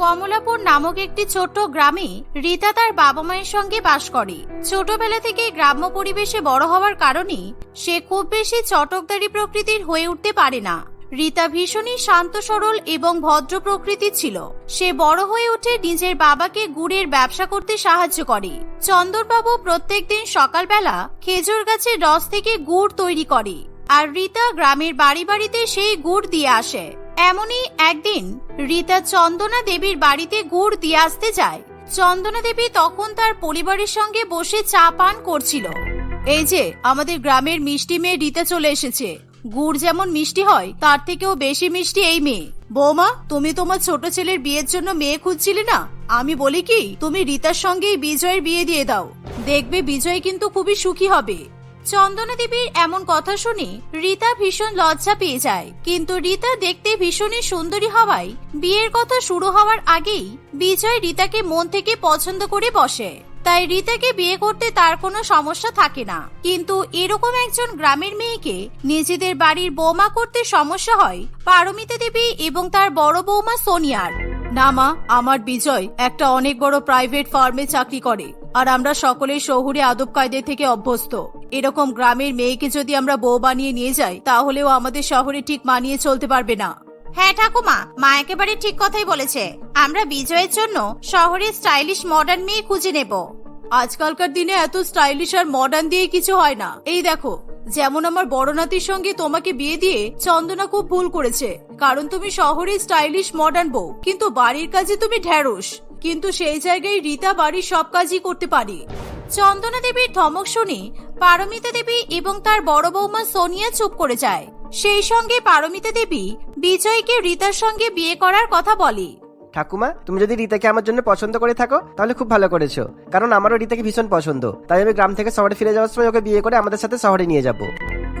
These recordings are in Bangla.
কমলাপুর নামক একটি ছোট্ট গ্রামে রীতা তার বাবা মায়ের সঙ্গে বাস করে। ছোটবেলা থেকে গ্রাম্য পরিবেশে বড় হওয়ার কারণে সে খুব বেশি চটকদারি প্রকৃতির হয়ে উঠতে পারে না। রীতা ভীষণই শান্ত সরল এবং ভদ্র প্রকৃতির ছিল। সে বড় হয়ে উঠে নিজের বাবাকে গুড়ের ব্যবসা করতে সাহায্য করে। চন্দরবাবু প্রত্যেক দিন সকালবেলা খেজুর গাছের রস থেকে গুড় তৈরি করে। আর রীতা গ্রামের বাড়ি বাড়িতে সেই গুড় দিয়ে আসে। এমনই একদিন রীতা চন্দনা দেবীর বাড়িতে গুড় দিয়ে আসতে যায়। চন্দনা দেবী তখন তার পরিবারের সঙ্গে বসে চা পান করছিল। এই যে, আমাদের গ্রামের মিষ্টি মেয়ে রীতা চলে এসেছে। গুড় যেমন মিষ্টি হয়, তার থেকেও বেশি মিষ্টি এই মেয়ে। বৌমা, তুমি তোমার ছোট ছেলের বিয়ের জন্য মেয়ে খুঁজছিলে না? আমি বলি কি, তুমি রীতার সঙ্গেই বিজয়ের বিয়ে দিয়ে দাও। দেখবে বিজয় কিন্তু খুবই সুখী হবে। চন্দনা দেবীর এমন কথা শুনে রীতা ভীষণ লজ্জা পেয়ে যায়। কিন্তু রীতা দেখতে ভীষণই সুন্দরী হওয়ায় বিয়ের কথা শুরু হওয়ার আগেই বিজয় রীতাকে মন থেকে পছন্দ করে বসে। তাই রীতাকে বিয়ে করতে তার কোনো সমস্যা থাকে না। কিন্তু এরকম একজন গ্রামের মেয়েকে নিজেদের বাড়ির বৌমা করতে সমস্যা হয় পারমিতা দেবী এবং তার বড় বৌমা সোনিয়ার। না মা, আমার বিজয় একটা অনেক বড় প্রাইভেট ফার্মে চাকরি করে, আর আমরা সকলেই শহুরে আদব কায়দে থেকে অভ্যস্ত। এরকম গ্রামের মেয়েকে যদি আমরা বউ বানিয়ে নিয়ে যাই তাহলেও আমাদের শহরে ঠিক মানিয়ে চলতে পারবে না। হ্যাঁ ঠাকুমা মা একেবারে ঠিক কথাই বলেছে। আমরা বিজয়ের জন্য শহরে স্টাইলিশ মডার্ন মেয়ে খুঁজে নেব। আজকালকার দিনে এত স্টাইলিশ আর মডার্ন দিয়ে কিছু হয় না। এই দেখো যেমন আমার বড় নাতির সঙ্গে তোমাকে বিয়ে দিয়ে চন্দনা খুব ভুল করেছে। কারণ তুমি শহরে স্টাইলিশ মডার্ন বউ কিন্তু বাড়ির কাজে তুমি ঢ্যাঁড়স। কিন্তু সেই জায়গায় রীতা বাড়ির সব কাজই করতে পারে। চন্দনা দেবীর ধমক শুনে পারমিতা দেবী এবং তার বড় বৌমা সোনিয়া চুপ করে যায়। সেই সঙ্গে পারমিতা দেবী বিজয়কে রীতার সঙ্গে বিয়ে করার কথা বলে। ঠাকুমা তুমি যদি রীতাকে আমার জন্য পছন্দ করে থাকো তাহলে খুব ভালো করেছ। কারণ আমারও রীতাকে ভীষণ পছন্দ। তাই আমি গ্রাম থেকে শহরে ফিরে যাওয়ার সময় ওকে বিয়ে করে আমাদের সাথে শহরে নিয়ে যাব।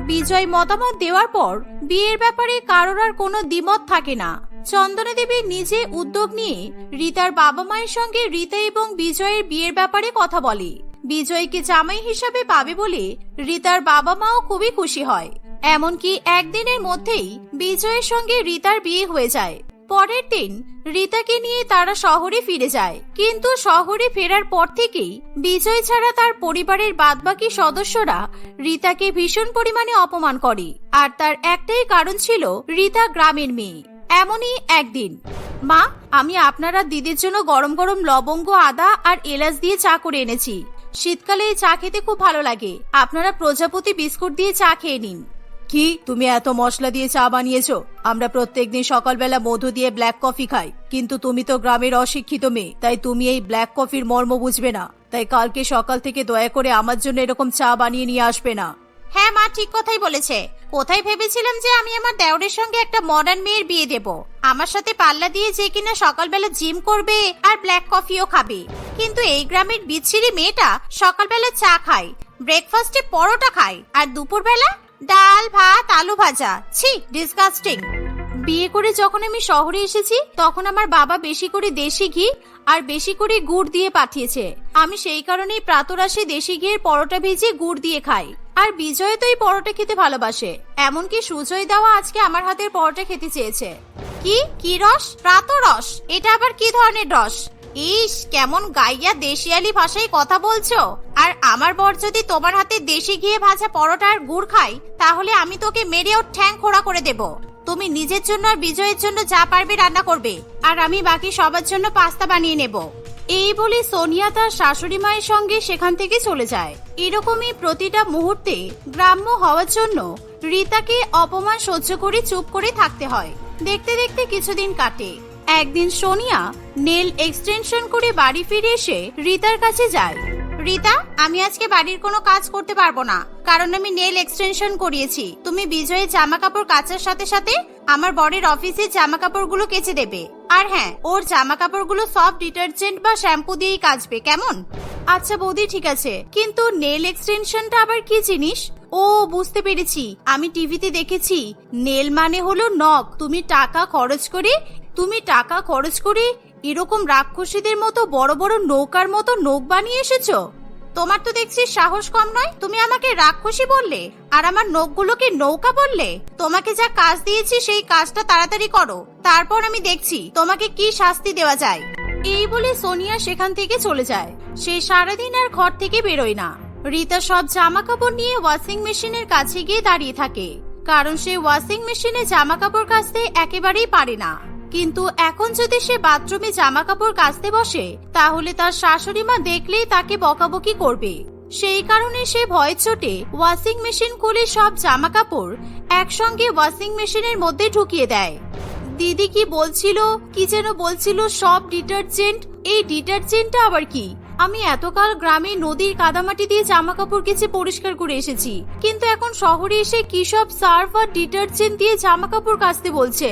বিজয় মতামত দেওয়ার পর বিয়ের ব্যাপারে কারোর আর কোনো দ্বিমত থাকে না। চন্দনা দেবী নিজে উদ্যোগ নিয়ে রীতার বাবা মায়ের সঙ্গে রীতা এবং বিজয়ের বিয়ের ব্যাপারে কথা বলে। বিজয়কে জামাই হিসাবে পাবে বলে রিতার বাবা মাও খুবই খুশি হয়। এমনকি একদিনের মধ্যেই বিজয়ের সঙ্গে রীতার বিয়ে হয়ে যায়। পরের দিন রীতাকে নিয়ে তারা শহরে ফিরে যায়। কিন্তু শহরে ফেরার পর থেকেই বিজয় ছাড়া তার পরিবারের বাদবাকি সদস্যরা রিতাকে ভীষণ পরিমাণে অপমান করে। আর তার একটাই কারণ ছিল রীতা গ্রামের মেয়ে। এমনই একদিন, মা, আমি আপনারা দিদির জন্য গরম গরম লবঙ্গ, আদা আর এলাচ দিয়ে চা করে এনেছি। শীতকালে এই চা খেতে খুব ভালো লাগে। আপনারা প্রজাপতি বিস্কুট দিয়ে চা খেয়ে নিন। কি? তুমি এত মশলা দিয়ে চা বানিয়েছো? আমরা প্রত্যেকদিন সকালবেলা মধু দিয়ে ব্ল্যাক কফি খাই। কিন্তু তুমি তো গ্রামের অশিক্ষিত মেয়ে। তাই তুমি এই ব্ল্যাক কফির মর্ম বুঝবে না। তাই কালকে সকাল থেকে দয়া করে আমার জন্য এরকম চা বানিয়ে নিয়ে আসবে না। হ্যাঁ মা ঠিক কথাই বলেছে। কোথায় ভেবেছিলাম যে আমি আমার দেওরের সঙ্গে একটা মডার্ন মেয়ের বিয়ে দেব? আমার সাথে পাল্লা দিয়ে যে কিনা সকালবেলা জিম করবে আর ব্ল্যাক কফিও খাবে। কিন্তু এই গ্রামের বিচ্ছিরি মেয়েটা সকালবেলা চা খায় ব্রেকফাস্টে পরোটা খায়, আর দুপুরবেলা ডাল, ভাত, আলু ভাজা। ছি ডিসগাস্টিং বিয়ে করে যখন আমি শহরে এসেছি, তখন আমার বাবা বেশি করে দেশি ঘি আর বেশি করে গুড় দিয়ে পাঠিয়েছে। আমি সেই কারণেই প্রাতরাশে দেশি ঘিয়ের পরোটা ভেজে গুড় দিয়ে খাই। আর বিজয় তো এই পরোটা খেতে ভালোবাসে। এমনকি সুজয় দেওয়া আজকে আমার হাতের পরোটা খেতে চেয়েছে। কি? কি রস? প্রাতরস এটা আবার কি ধরনের রস? ইস, কেমন গাইয়া দেশিয়ালি ভাষায় কথা বলছো। আর আমার বর যদি তোমার হাতে দেশি ঘিয়ে ভাজা পরোটা আর গুড় খাই তাহলে আমি তোকে মেরে ওর ঠ্যাং খোড়া করে দেব। তুমি নিজের জন্য আর বিজয়ের জন্য যা পারবে রান্না করবে। আর আমি বাকি সবার জন্য পাস্তা বানিয়ে নেব। এই বলে সোনিয়া তার শাশুড়ি মায়ের সঙ্গে সেখান থেকে চলে যায়। এরকমই প্রতিটা মুহূর্তে গ্রাম্য হওয়ার জন্য রীতাকে অপমান সহ্য করে চুপ করে থাকতে হয়। দেখতে দেখতে কিছুদিন কাটে। একদিন সোনিয়া নেল এক্সটেনশন করে বাড়ি ফিরে এসে রীতার কাছে যায়। রীতা, আমি আজকে বাড়ির কোনো কাজ করতে পারব না। কারণ আমি নেল এক্সটেনশন করিয়েছি। তুমি বিজয়ের জামা কাপড় কাচার সাথে সাথে আমার বরের অফিসে জামা কাপড়গুলো কেচে দেবে। আর হ্যাঁ ওর জামা কাপড়গুলো সব ডিটারজেন্ট বা শ্যাম্পু দিয়েই কাচবে, কেমন? আচ্ছা বৌদি, ঠিক আছে। কিন্তু নেল এক্সটেনশনটা আবার কি জিনিস? ও, বুঝতে পেরেছি। আমি টিভিতে দেখেছি নেল মানে হলো নখ। তুমি টাকা খরচ করে, তুমি টাকা খরচ করে এরকম রাক্ষসীদের মতো বড় বড় নৌকার মতো নৌক বানিয়ে এসেছ? তোমার তো দেখছি সাহস কম নয়। তুমি আমাকে রাক্ষসী বললে, আর আমার নখগুলোকে নৌকা বললে? তোমাকে যা কাজ দিয়েছি, সেই কাজটা তাড়াতাড়ি করো। তারপর আমি দেখছি তোমাকে কি শাস্তি দেওয়া যায়। এই বলে সোনিয়া সেখান থেকে চলে যায়। সে সারাদিন আর ঘর থেকে বেরোয় না। রিতা সব জামা কাপড় নিয়ে ওয়াশিং মেশিনের কাছে গিয়ে দাঁড়িয়ে থাকে। কারণ সে ওয়াশিং মেশিনে জামা কাপড় কাচতে একেবারেই পারে না। কিন্তু এখন যদি সে বাথরুমে জামা কাপড় কাচতে বসে, তাহলে তার শাশুড়ি মা দেখলেই তাকে বকাবকি করবে। সেই কারণে সে ভয় চোটে ওয়াশিং মেশিন খুলে সব জামা কাপড় একসঙ্গে ওয়াশিং মেশিনের মধ্যে ঢুকিয়ে দেয়। দিদি কি বলছিল, কি যেন বলছিল সব ডিটারজেন্ট? এই ডিটারজেন্টটা আবার কি? আমি এতকাল গ্রামে নদীর কাদামাটি দিয়ে জামা কাপড় কেচে পরিষ্কার করে এসেছি, কিন্তু এখন শহরে এসে কি সব সার্ফ আর ডিটারজেন্ট দিয়ে জামা কাপড় কাচতে বলছে?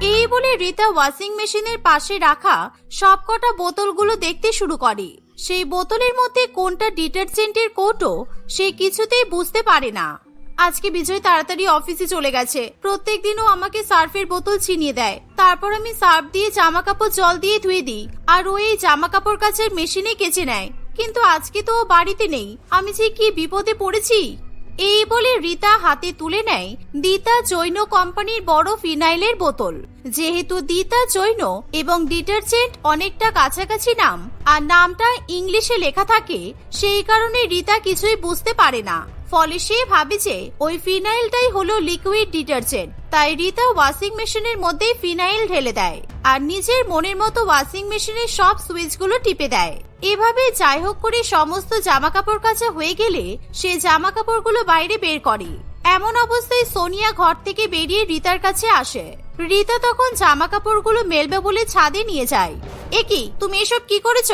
এই বলে রিতা ওয়াশিং মেশিনের পাশে রাখা সবকটা বোতলগুলো দেখতে শুরু করে। সেই বোতলের মধ্যে কোনটা ডিটারজেন্টের কোটো সে কিছুতেই বুঝতে পারে না। আজকে বিজয় তাড়াতাড়ি অফিসে চলে গেছে। প্রত্যেক দিনও আমাকে সার্ফের বোতল ছিনিয়ে দেয়। তারপর আমি সার্ফ দিয়ে জামা কাপড় জল দিয়ে ধুয়ে দিই। আর ও এই জামা কাপড় কাছের মেশিনে কেচে নেয়। কিন্তু আজকে তো ও বাড়িতে নেই। আমি যে কি বিপদে পড়েছি? এই বলে রীতা হাতে তুলে নেয় দিতা জৈন কোম্পানির বড় ফিনাইলের বোতল। যেহেতু দিতা জৈন এবং ডিটারজেন্ট অনেকটা কাছাকাছি নাম, আর নামটা ইংলিশে লেখা থাকে, সেই কারণে রীতা কিছুই বুঝতে পারে না। ফলে সে ভাবে যে, ওই ফিনাইলটাই হলো লিকুইড ডিটারজেন্ট। তাই রিতা ওয়াশিং মেশিনের মধ্যেই ফিনাইল ঢেলে দেয় আর নিজের মনের মতো ওয়াশিং মেশিনের সব সুইচগুলো টিপে দেয়। এভাবে যাই হোক করে সমস্ত জামা কাপড় কাচা হয়ে গেলে সে জামা কাপড়গুলো বাইরে বের করে। এমন অবস্থায় সোনিয়া ঘর থেকে বেরিয়ে রিতার কাছে আসে। রিতা তখন জামা কাপড়গুলো মেলবে বলে ছাদে নিয়ে যায়। এ কি, তুমি এসব কি করেছ?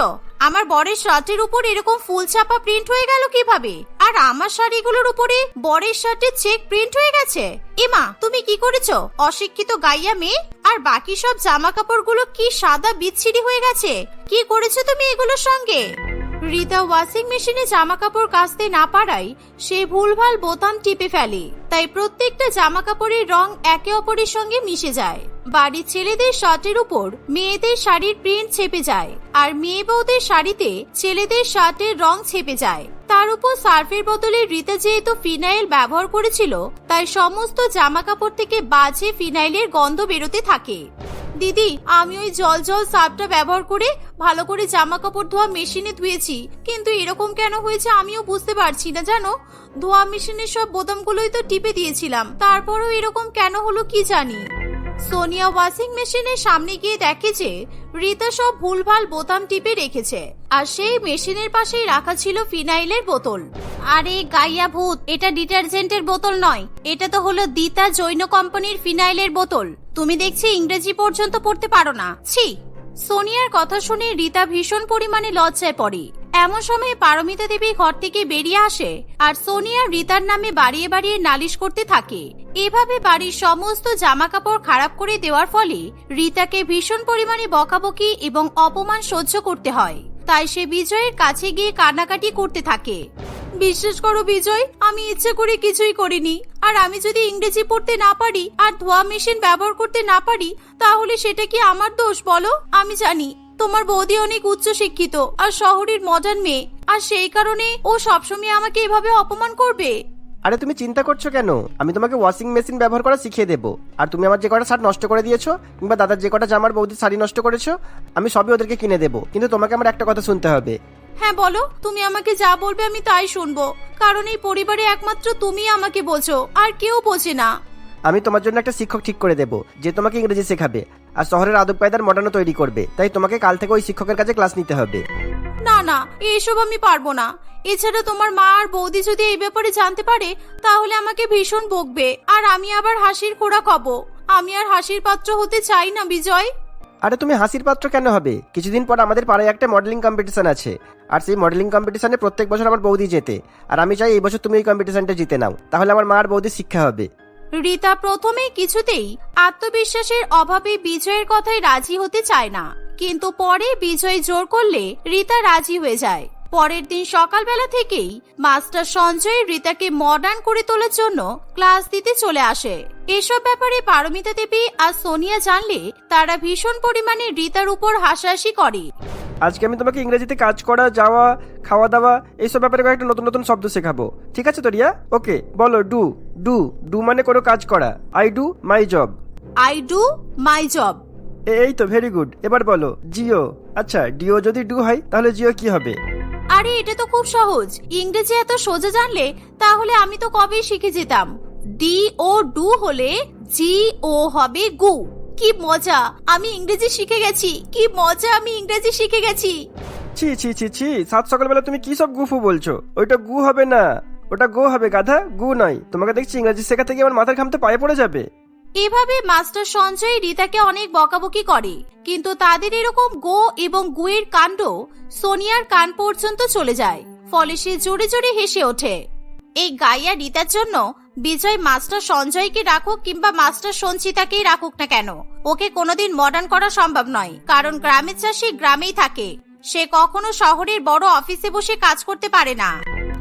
আমার বরের শার্টের উপর এরকম ফুল ছাপা প্রিন্ট হয়ে গেল কীভাবে? আর আমার শাড়িগুলোর উপরে বরের শার্টের চেক প্রিন্ট হয়ে গেছে। এমা, তুমি কি করেছ? অশিক্ষিত গাইয়া মেয়ে? আর বাকি সব জামা কাপড়গুলো কি সাদা বিচ্ছিরি হয়ে গেছে? কি করেছ তুমি এগুলোর সঙ্গে? রিতা ওয়াশিং মেশিনে জামা কাপড় কাচতে না পারায় সে ভুলভাল বোতাম টিপে ফেলে। তাই প্রত্যেকটা জামা কাপড়ের রং একে অপরের সঙ্গে মিশে যায়। বাড়ির ছেলেদের শার্টের উপর মেয়েদের শাড়ির প্রিন্ট ছেপে যায় আর মেয়ে বউদের শাড়িতে ছেলেদের শার্টের রং ছেপে যায়। তার উপর সার্ফের বদলে রিতা যেহেতু ফিনাইল ব্যবহার করেছিল, তাই সমস্ত জামা কাপড় থেকে বাজে ফিনাইলের গন্ধ বেরোতে থাকে। দিদি, আমি ওই জল জল সার্ফটা ব্যবহার করে ভালো করে জামা কাপড় ধোয়া মেশিনে ধুয়েছি। কিন্তু এরকম কেন হয়েছে আমিও বুঝতে পারছি না, জানো? ধোয়া মেশিনের সব বোতামগুলোই তো টিপে দিয়েছিলাম। তারপরও এরকম কেন হলো কি জানি? সোনিয়া ওয়াশিং মেশিনের সামনে গিয়ে দেখে যে রিতা সব ভুলভাল বোতাম টিপে রেখেছে। আর সেই মেশিনের পাশেই রাখা ছিল ফিনাইলের বোতল। আরে গাইয়া ভূত, এটা ডিটারজেন্টের বোতল নয়। এটা তো হলো দিতা জৈন কোম্পানির ফিনাইলের বোতল। তুমি দেখছি ইংরেজি পর্যন্ত পড়তে পারো না। ছি। সোনিয়ার কথা শুনে রিতা ভীষণ পরিমাণে লজ্জায় পড়ে। এমন সময় পারমিতা দেবী ঘর থেকে বেরিয়ে আসে আর সোনিয়া রিতার নামে বাড়িয়ে বাড়িয়ে নালিশ করতে থাকে। এভাবে বাড়ির সমস্ত জামা কাপড় খারাপ করে দেওয়ার ফলে রিতাকে ভীষণ পরিমাণে বকাবকি এবং অপমান সহ্য করতে হয়। তাই সে বিজয়ের কাছে গিয়ে কান্নাকাটি করতে থাকে। বিশ্বাস করো বিজয়, আমি ইচ্ছে করে কিছুই করিনি। আর আমি যদি ইংরেজি পড়তে না পারি আর ধোয়া মেশিন ব্যবহার করতে না পারি, তাহলে সেটা কি আমার দোষ বলো? আমি জানি, তোমার বৌদি অনেক উচ্চ শিক্ষিত আর শহরের মডার্ন মেয়ে। আর সেই কারণে ও সবসময় আমাকে এভাবে অপমান করবে? আরে তুমি চিন্তা করছ কেন? আমি তোমাকে ওয়াশিং মেশিন ব্যবহার করা শিখিয়ে দেবো। আর তুমি আমার যে কটা শার্ট নষ্ট করে দিয়েছ, কিংবা দাদার যে কটা জামার বৌদির শাড়ি নষ্ট করেছ, আমি সবই ওদেরকে কিনে দেবো। কিন্তু তোমাকে আমার একটা কথা শুনতে হবে। হ্যাঁ বলো তুমি আমাকে যা বলবে আমি তাই শুনব। কারণ এই পরিবারে একমাত্র তুমি আমাকে বোঝো আর কেউ বোঝে না। আমি তোমার জন্য একটা শিক্ষক ঠিক করে দেবো যে তোমাকে ইংরেজি শেখাবে আর শহরের আদব কায়দার মডার্নও তৈরি করবে তাই তোমাকে কাল থেকে ওই শিক্ষকের কাছে ক্লাস নিতে হবে। না না এইসব আমি পারব না। এছাড়া তোমার মা আর বৌদি যদি এই ব্যাপারে জানতে পারে তাহলে আমাকে ভীষণ বকবে আর আমি আবার হাসির খোরাক হব আমি আর হাসির পাত্র হতে চাই না বিজয়। আরে তুমি হাসির পাত্র কেন হবে? কিছুদিন পর আমাদের পাড়ায় একটা মডেলিং কম্পিটিশন আছে। আর সেই মডেলিং কম্পিটিশনে প্রত্যেক বছর আমার বৌদি যেতে আর আমি চাই এই বছর তুমি এই কম্পিটিশনটা জিতে নাও। তাহলে আমার মা আর বৌদির শিক্ষা হবে। রিতা প্রথমে কিছুতেই আত্মবিশ্বাসের অভাবে বিজয়ের কথায় রাজি হতে চায় না। কিন্তু পরে বিজয় জোর করলে রীতা রাজি হয়ে যায়। পরের দিন সকালবেলা থেকেই মাস্টার সঞ্জয় রিতাকে মডার্ন করে তোলার জন্য ক্লাস দিতে চলে আসে। এসব ব্যাপারে পারমিতা দেবী আর সোনিয়া জানলে তারা ভীষণ পরিমাণে রিতার উপর হাসাহাসি করে। আজকে আমি তোমাকে ইংরেজিতে কাজ করা যাওয়া খাওয়া দাওয়া এইসব ব্যাপারে কয়েকটা নতুন নতুন শব্দ শেখাবো। ঠিক আছে তো রিয়া? ওকে বলো ডু ডু ডু মানে কোনো কাজ করা। I do my job I do my job এই তো ভেরি গুড এবার বলো জিও। আচ্ছা ডিও যদি ডু হয় তাহলে জিও কি হবে? আরে, এটা তো খুব সহজ। ইংরেজি এত সোজা জানলে, তাহলে আমি তো কবেই শিখে যেতাম? ডি ও ডু হলে জি ও হবে গু। কি মজা, আমি ইংরেজি শিখে গেছি। কি মজা, আমি ইংরেজি শিখে গেছি। ছি ছি ছি ছি, সাত সকালবেলা তুমি কি সব গুফু বলছো? ওইটা গু হবে না। ওটা গো হবে গাধা, গু নয়। তোমাকে দেখছি ইংরেজি শেখা থেকে আমার মাথার ঘামতে পায়ে পড়ে যাবে। এভাবে মাস্টার সঞ্জয় রীতাকে অনেক বকাবকি করে, কিন্তু তাদের এরকম গো এবং গুয়ের কাণ্ড সোনিয়ার কান পর্যন্ত চলে যায়, ফলে সে জোরে জোরে হেসে ওঠে। এই গাইয়া রীতার জন্য বিজয় মাস্টার সঞ্জয়কে রাখুক কিংবা মাস্টার সঞ্চিতাকেই রাখুক না কেন, ওকে কোনোদিন মডার্ন করা সম্ভব নয়, কারণ গ্রামের চাষি গ্রামেই থাকে, সে কখনো শহরের বড় অফিসে বসে কাজ করতে পারে না।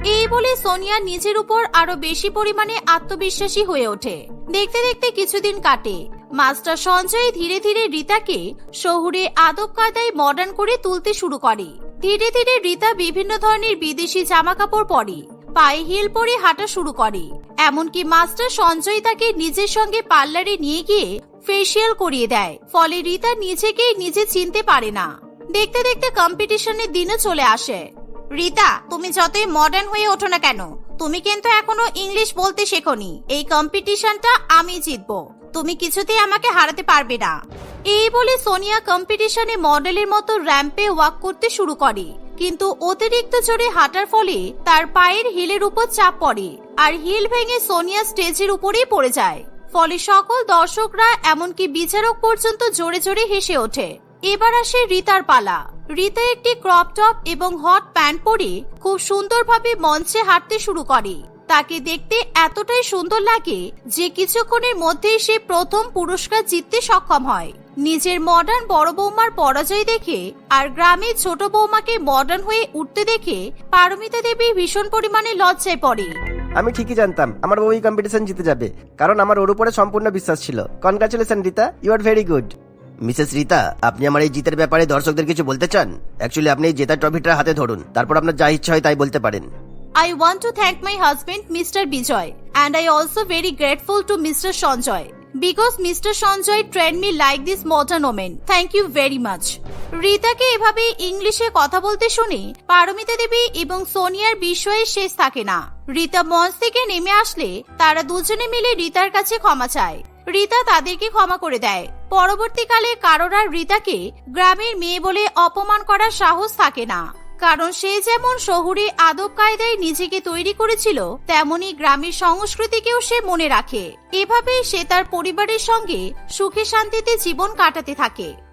এই বলে সোনিয়া নিজের উপর আরও বেশি পরিমাণে আত্মবিশ্বাসী হয়ে ওঠে। দেখতে দেখতে কিছুদিন কাটে। মাস্টার সঞ্জয় ধীরে ধীরে রীতাকে শহুরে আদব কায়দায় মডার্ন করে তুলতে শুরু করে। ধীরে ধীরে রীতা বিভিন্ন ধরনের বিদেশি জামা কাপড় পরে, পায়ে হিল পরে হাঁটা শুরু করে। এমনকি মাস্টার সঞ্জয় তাকে নিজের সঙ্গে পার্লারে নিয়ে গিয়ে ফেসিয়াল করিয়ে দেয়। ফলে রীতা নিজেকেই নিজে চিনতে পারে না। দেখতে দেখতে কম্পিটিশনের দিনও চলে আসে। রীতা, তুমি যতই মডার্ন হয়ে ওঠো না কেন, তুমি কিন্তু এখনও ইংলিশ বলতে শেখোনি। এই কম্পিটিশনটা আমি জিতবো। তুমি কিছুতেই আমাকে হারাতে পারবে না। এই বলে সোনিয়া কম্পিটিশনে মডেলের মতো র্যাম্পে ওয়াক করতে শুরু করে। কিন্তু অতিরিক্ত জোরে হাঁটার ফলে তার পায়ের হিলের উপর চাপ পড়ে আর হিল ভেঙে সোনিয়া স্টেজের উপরেই পড়ে যায়। ফলে সকল দর্শকরা এমনকি বিচারক পর্যন্ত জোরে জোরে হেসে ওঠে। এবার আসে রীতার পালা। রীতা একটি ক্রপ টপ এবং হট প্যান্ট পরে খুব সুন্দরভাবে মঞ্চে হাঁটতে শুরু করে। তাকে দেখতে এতটাই সুন্দর লাগে যে কিছুক্ষণের মধ্যেই সে প্রথম পুরস্কার জিততে সক্ষম হয়। নিজের মডার্ন বড় বৌমার পরাজয় দেখে আর গ্রামের ছোট বৌমাকে মডার্ন হয়ে উঠতে দেখে পারমিতা দেবী ভীষণ পরিমাণে লজ্জায় পড়ে। আমি ঠিকই জানতাম, আমার বউ এই কম্পিটিশন জিতে যাবে, কারণ আমার ওর উপরে সম্পূর্ণ বিশ্বাস ছিল। Congratulation Rita you are very good Mrs Rita আপনি আমার এই জিতের ব্যাপারে দর্শকদের কিছু বলতে চান অ্যাকচুয়ালি আপনি জেতার ট্রফিটা হাতে ধরুন তারপর আপনার যা ইচ্ছা হয় তাই বলতে পারেন I want to thank my husband, Mr. Bijoy, and I also very grateful to Mr. Sanjoy because Mr. Sanjoy trained me like this modern woman. Thank you very much. রীতাকে এভাবে ইংলিশে কথা বলতে শুনে পারমিতা দেবী এবং সোনিয়ার বিষয়ে শেষ থাকে না রিতা মঞ্চ থেকে নেমে আসলে তারা দুজনে মিলে রিতার কাছে ক্ষমা চায় রীতা তাদেরকে ক্ষমা করে দেয়। পরবর্তীকালে কারোর আর রীতাকে গ্রামের মেয়ে বলে অপমান করার সাহস থাকে না। কারণ সে যেমন শহুরে আদব কায়দায় নিজেকে তৈরি করেছিল, তেমনি গ্রামের সংস্কৃতিকেও সে মনে রাখে। এভাবেই সে তার পরিবারের সঙ্গে সুখে শান্তিতে জীবন কাটাতে থাকে।